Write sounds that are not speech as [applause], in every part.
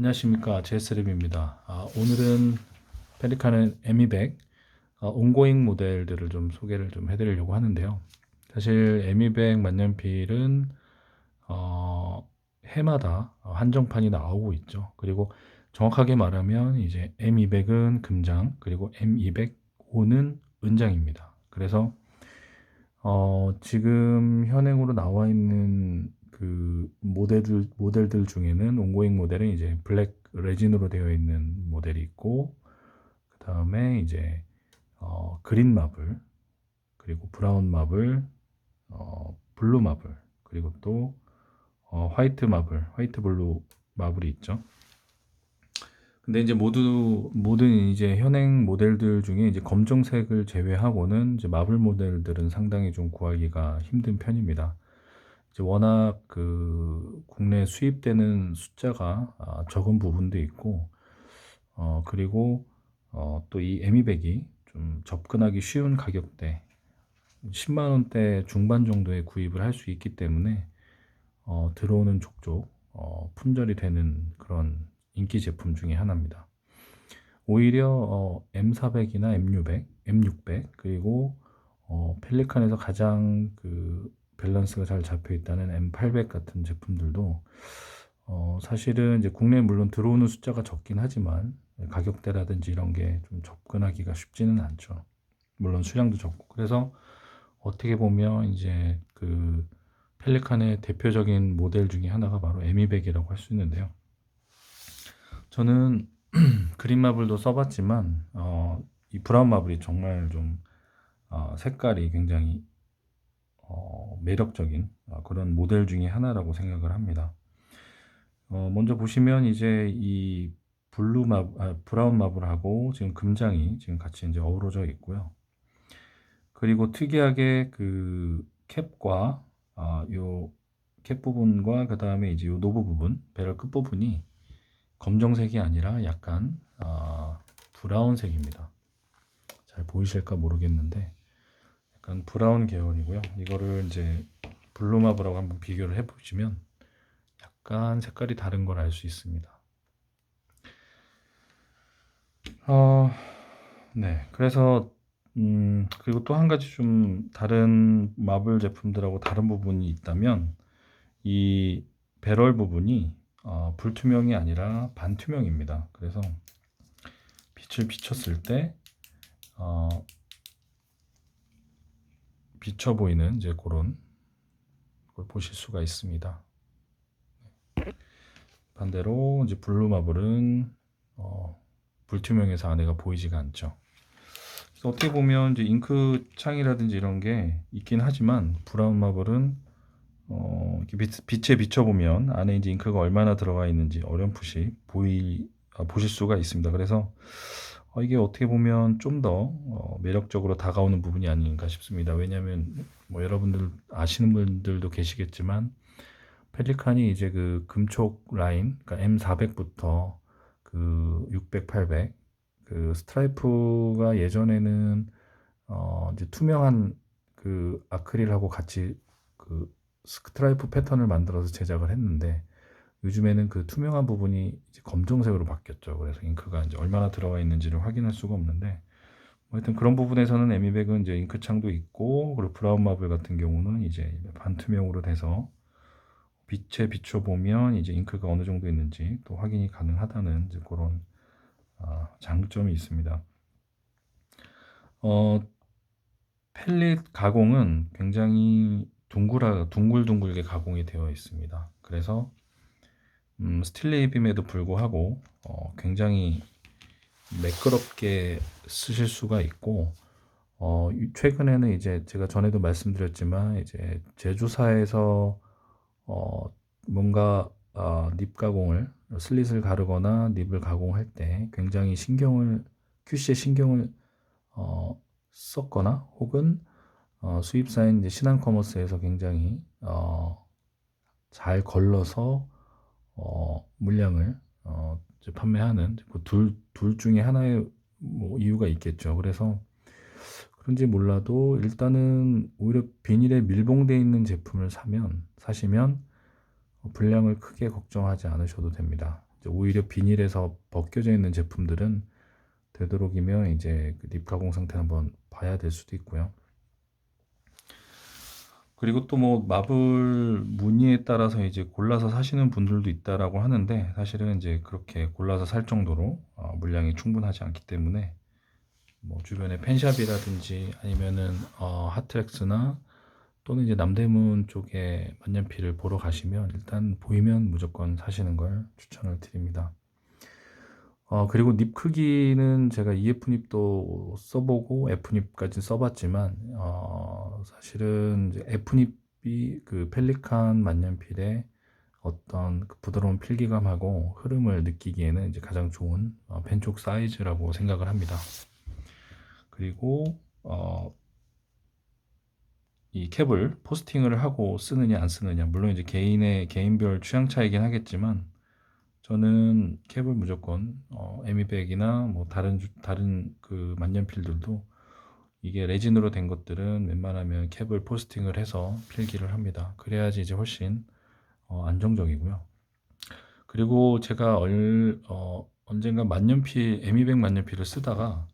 안녕하십니까 제스랩입니다. 아, 오늘은 펠리칸의 M200 아, 온고잉 모델들을 좀 소개를 좀 해드리려고 하는데요. 사실 M200 만년필은 어, 해마다 한정판이 나오고 있죠. 그리고 정확하게 말하면 이제 M200은 금장 그리고 M205는 은장입니다. 그래서 어, 지금 현행으로 나와 있는 그 모델들 모델들 중에는 온고잉 모델은 이제 블랙 레진으로 되어 있는 모델이 있고 그 다음에 이제 어, 그린 마블 그리고 브라운 마블 어, 블루 마블 그리고 또 어, 화이트 마블 화이트 블루 마블이 있죠. 근데 이제 모두 모든 이제 현행 모델들 중에 이제 검정색을 제외하고는 이제 마블 모델들은 상당히 좀 구하기가 힘든 편입니다. 이제 워낙 그 국내 수입되는 숫자가 아, 적은 부분도 있고, 어, 그리고 어, 또 이 에미백이 좀 접근하기 쉬운 가격대, 10만 원대 중반 정도에 구입을 할 수 있기 때문에 어, 들어오는 족족 어, 품절이 되는 그런 인기 제품 중에 하나입니다. 오히려 어, M400이나 M600, M600 그리고 어, 펠리칸에서 가장 그 밸런스가 잘 잡혀 있다는 M800 같은 제품들도 어, 사실은 이제 국내에 물론 들어오는 숫자가 적긴 하지만 가격대라든지 이런 게 좀 접근하기가 쉽지는 않죠. 물론 수량도 적고. 그래서 어떻게 보면 이제 그 펠리칸의 대표적인 모델 중에 하나가 바로 M200이라고 할 수 있는데요. 저는 [clears throat] 그린 마블도 써봤지만 어, 이 브라운 마블이 정말 좀 어, 색깔이 굉장히 어, 매력적인 어, 그런 모델 중에 하나라고 생각을 합니다. 어, 먼저 보시면 이제 이 블루 마 아, 브라운 마블하고 지금 금장이 지금 같이 이제 어우러져 있고요. 그리고 특이하게 그 캡과 아, 요캡 부분과 그 다음에 이제 요 노브 부분, 배럴 끝 부분이 검정색이 아니라 약간 아, 브라운색입니다. 잘 보이실까 모르겠는데 약간 브라운 계열이고요. 이거를 이제 블루마블하고 한번 비교를 해보시면 약간 색깔이 다른 걸 알 수 있습니다. 어, 네. 그래서 음, 그리고 또 한 가지 좀 다른 마블 제품들하고 다른 부분이 있다면 이 배럴 부분이 어, 불투명이 아니라 반투명입니다. 그래서 빛을 비췄을 때 어, 비쳐 보이는 이제 그런 걸 보실 수가 있습니다. 반대로 이제 블루 마블은 어, 불투명해서 안에가 보이지가 않죠. 그래서 어떻게 보면 이제 잉크 창이라든지 이런 게 있긴 하지만 브라운 마블은 어, 빛, 에 비춰보면 안에 이제 잉크가 얼마나 들어가 있는지 어렴풋이 보이 아, 보실 수가 있습니다. 그래서 어, 이게 어떻게 보면 좀 더 어, 매력적으로 다가오는 부분이 아닌가 싶습니다. 왜냐하면 뭐 여러분들 아시는 분들도 계시겠지만 펠리칸이 이제 그 금촉 라인, 그러니까 M400부터 그 600, 800, 그 스트라이프가 예전에는 어 이제 투명한 그 아크릴하고 같이 그 스트라이프 패턴을 만들어서 제작을 했는데 요즘에는 그 투명한 부분이 검정색으로 바뀌었죠. 그래서 잉크가 이제 얼마나 들어가 있는지를 확인할 수가 없는데 뭐 하여튼 그런 부분에서는 에미백은 이제 잉크창도 있고 그리고 브라운 마블 같은 경우는 이제 반투명으로 돼서 빛에 비춰 보면 이제 잉크가 어느 정도 있는지 또 확인이 가능하다는 이제 그런 아, 장점이 있습니다. 어, 펠릿 가공은 굉장히 둥글하, 둥글둥글게 가공이 되어 있습니다. 그래서 음, 스틸레이빔에도 불구하고 어, 굉장히 매끄럽게 쓰실 수가 있고 어, 최근에는 이제 제가 전에도 말씀드렸지만 이제 제조사에서 어, 뭔가 어, 닙 가공을 슬릿을 가르거나 닙을 가공할 때 굉장히 신경을 QC에 신경을 어, 썼거나 혹은 어, 수입사인 이제 신한커머스에서 굉장히 어, 잘 걸러서 어, 물량을 어, 판매하는 그 둘, 둘 중에 하나의 뭐 이유가 있겠죠. 그래서 그런지 몰라도 일단은 오히려 비닐에 밀봉되어 있는 제품을 사면 사시면 분량을 크게 걱정하지 않으셔도 됩니다. 오히려 비닐에서 벗겨져 있는 제품들은 되도록이면 이제 그립 가공 상태 한번 봐야 될 수도 있고요. 그리고 또 뭐 마블 무늬에 따라서 이제 골라서 사시는 분들도 있다라고 하는데 사실은 이제 그렇게 골라서 살 정도로 어, 물량이 충분하지 않기 때문에 뭐 주변에 펜샵이라든지 아니면은 어, 하트렉스나 또는 이제 남대문 쪽에 만년필을 보러 가시면 일단 보이면 무조건 사시는 걸 추천을 드립니다. 어, 그리고 닙 크기는 제가 EF 닙도 써보고 F 닙까지 써봤지만, 어, 사실은 이제 F 닙이 그 펠리칸 만년필의 어떤 그 부드러운 필기감하고 흐름을 느끼기에는 이제 가장 좋은 어, 펜촉 사이즈라고 생각을 합니다. 그리고, 어, 이 캡을 포스팅을 하고 쓰느냐 안 쓰느냐, 물론 이제 개인의 개인별 취향 차이긴 하겠지만, 저는 캡을 무조건 어, 에미백이나 뭐 다른 주- 다른 그 만년필들도 이게 레진으로 된 것들은 웬만하면 캡을 포스팅을 해서 필기를 합니다. 그래야지 이제 훨씬 어, 안정적이고요. 그리고 제가 얼, 어, 언젠가 만년필 에미백 만년필을 쓰다가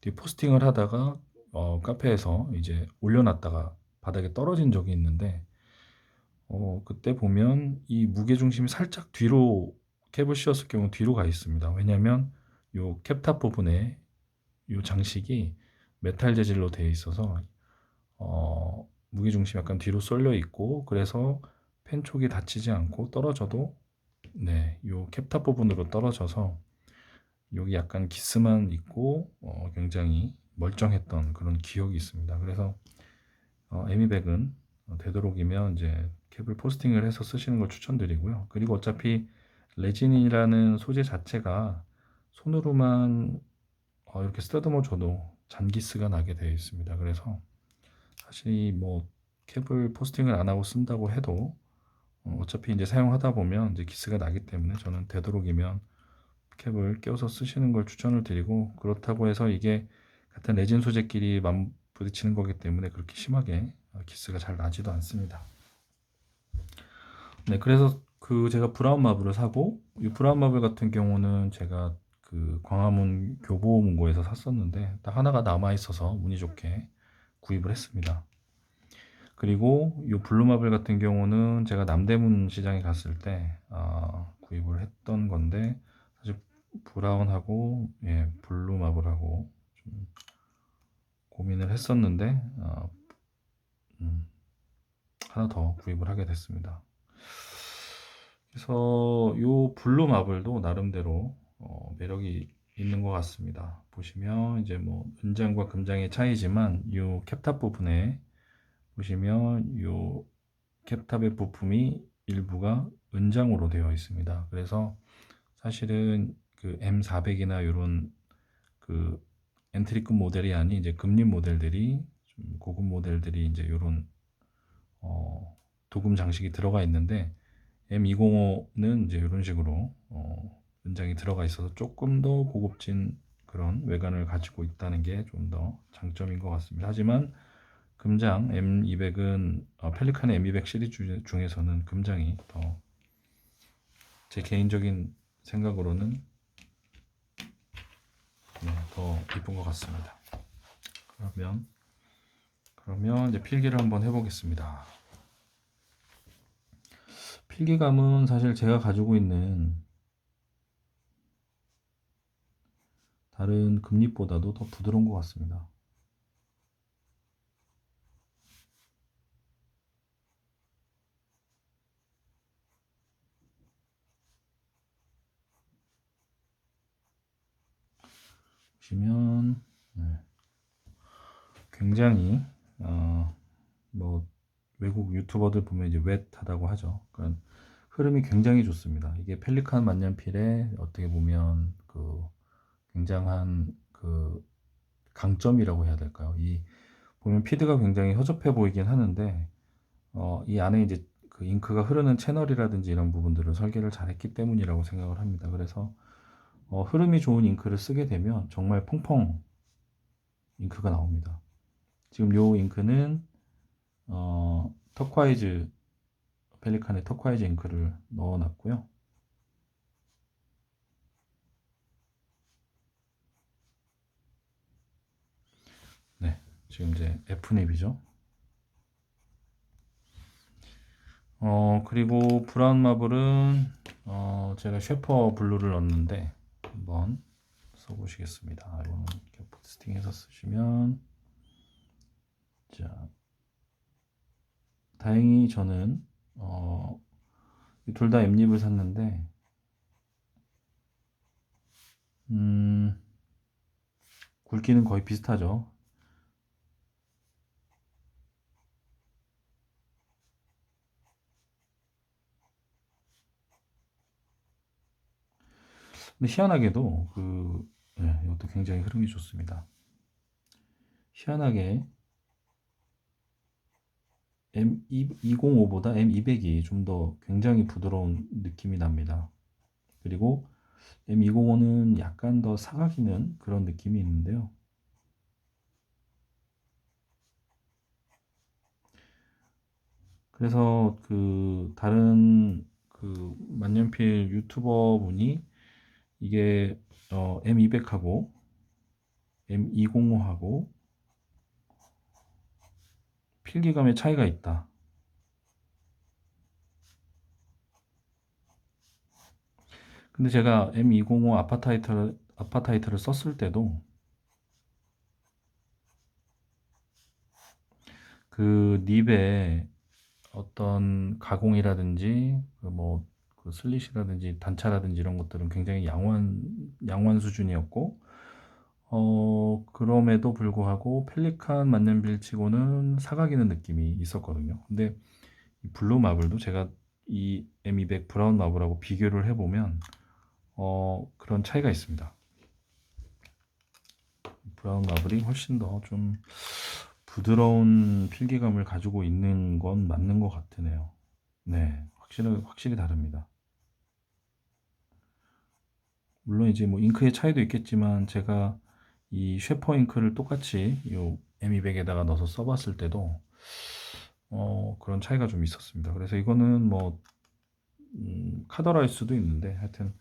뒤 포스팅을 하다가 어, 카페에서 이제 올려놨다가 바닥에 떨어진 적이 있는데 어, 그때 보면 이 무게 중심이 살짝 뒤로 캡을 씌웠을 경우 뒤로 가 있습니다. 왜냐하면 요 캡탑 부분에 요 장식이 메탈 재질로 되어 있어서 어, 무게 중심이 약간 뒤로 쏠려 있고 그래서 펜 촉이 닫히지 않고 떨어져도 네, 요 캡탑 부분으로 떨어져서 여기 약간 기스만 있고 어, 굉장히 멀쩡했던 그런 기억이 있습니다. 그래서 어, 에미백은 되도록이면 이제 캡을 포스팅을 해서 쓰시는 걸 추천드리고요. 그리고 어차피 레진이라는 소재 자체가 손으로만 어, 이렇게 쓰다듬어 줘도 잔기스가 나게 되어 있습니다. 그래서 사실 뭐 캡을 포스팅을 안 하고 쓴다고 해도 어, 어차피 이제 사용하다 보면 이제 기스가 나기 때문에 저는 되도록이면 캡을 껴서 쓰시는 걸 추천을 드리고 그렇다고 해서 이게 같은 레진 소재끼리 만 부딪히는 거기 때문에 그렇게 심하게 어, 기스가 잘 나지도 않습니다. 네, 그래서 그 제가 브라운 마블을 사고 이 브라운 마블 같은 경우는 제가 그 광화문 교보문고에서 샀었는데 딱 하나가 남아 있어서 운이 좋게 구입을 했습니다. 그리고 이 블루 마블 같은 경우는 제가 남대문 시장에 갔을 때 어, 구입을 했던 건데 사실 브라운하고 예, 블루 마블하고 좀 고민을 했었는데 어, 음, 하나 더 구입을 하게 됐습니다. 그래서 요 블루 마블도 나름대로 어, 매력이 있는 것 같습니다. 보시면 이제 뭐 은장과 금장의 차이지만 요 캡탑 부분에 보시면 요 캡탑의 부품이 일부가 은장으로 되어 있습니다. 그래서 사실은 그 M400이나 이런 그 엔트리급 모델이 아닌 이제 금립 모델들이 좀 고급 모델들이 이제 이런 어, 도금 장식이 들어가 있는데 M205는 이제 이런 식으로 어, 은장이 들어가 있어서 조금 더 고급진 그런 외관을 가지고 있다는 게 좀 더 장점인 것 같습니다. 하지만 금장 M200은 어, 펠리칸의 M200 시리즈 중에서는 금장이 더 제 개인적인 생각으로는 네, 더 이쁜 것 같습니다. 그러면 그러면 이제 필기를 한번 해보겠습니다. 필기감은 사실 제가 가지고 있는 다른 금립보다도 더 부드러운 것 같습니다. 보시면 네. 굉장히 어, 뭐 외국 유튜버들 보면 이제 웻하다고 하죠. 그런 흐름이 굉장히 좋습니다. 이게 펠리칸 만년필의 어떻게 보면 그 굉장한 그 강점이라고 해야 될까요? 이 보면 피드가 굉장히 허접해 보이긴 하는데 어, 이 안에 이제 그 잉크가 흐르는 채널이라든지 이런 부분들을 설계를 잘했기 때문이라고 생각을 합니다. 그래서 어, 흐름이 좋은 잉크를 쓰게 되면 정말 펑펑 잉크가 나옵니다. 지금 요 잉크는 어, 터콰이즈 펠리칸의 터콰이즈 잉크를 넣어놨고요. 네, 지금 이제 F닙이죠. 어, 그리고 브라운 마블은 어, 제가 쉐퍼 블루를 넣었는데 한번 써보시겠습니다. 이거는 이렇게 포스팅해서 쓰시면 자 다행히 저는 어, 둘다 엠립을 샀는데 음, 굵기는 거의 비슷하죠. 근데 희한하게도 그 예, 이것도 굉장히 흐름이 좋습니다. 희한하게 M205보다 M200이 좀 더 굉장히 부드러운 느낌이 납니다. 그리고 M205는 약간 더 사각이는 그런 느낌이 있는데요. 그래서 그 다른 그 만년필 유튜버 분이 이게 어, M200하고 M205하고 필기감의 차이가 있다. 근데 제가 M205 아파 타이트를 아파 타이트를 썼을 때도 그 닙의 어떤 가공이라든지 그뭐 그 슬릿이라든지 단차라든지 이런 것들은 굉장히 양호한 양호한 수준이었고 어 그럼에도 불구하고 펠리칸 만년필치고는 사각이는 느낌이 있었거든요. 근데 이 블루 마블도 제가 이 M200 브라운 마블하고 비교를 해보면 어 그런 차이가 있습니다. 브라운 마블이 훨씬 더 좀 부드러운 필기감을 가지고 있는 건 맞는 것 같으네요. 네, 확실히 확실히 다릅니다. 물론 이제 뭐 잉크의 차이도 있겠지만 제가 이 쉐퍼 잉크를 똑같이 이 M200에다가 넣어서 써봤을 때도 어 그런 차이가 좀 있었습니다. 그래서 이거는 뭐 음, 카더라일 수도 있는데 하여튼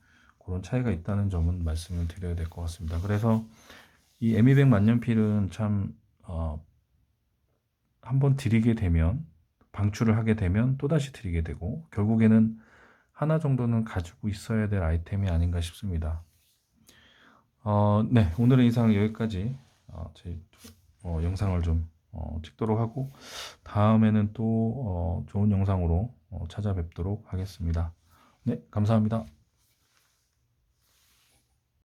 그런 차이가 있다는 점은 말씀을 드려야 될 것 같습니다. 그래서 이 M200 만년필은 참 어, 한번 드리게 되면 방출을 하게 되면 또다시 드리게 되고 결국에는 하나 정도는 가지고 있어야 될 아이템이 아닌가 싶습니다. 어, 네, 오늘의 인상은 여기까지 어, 제 어, 영상을 좀 어, 찍도록 하고 다음에는 또 어, 좋은 영상으로 어, 찾아뵙도록 하겠습니다. 네, 감사합니다.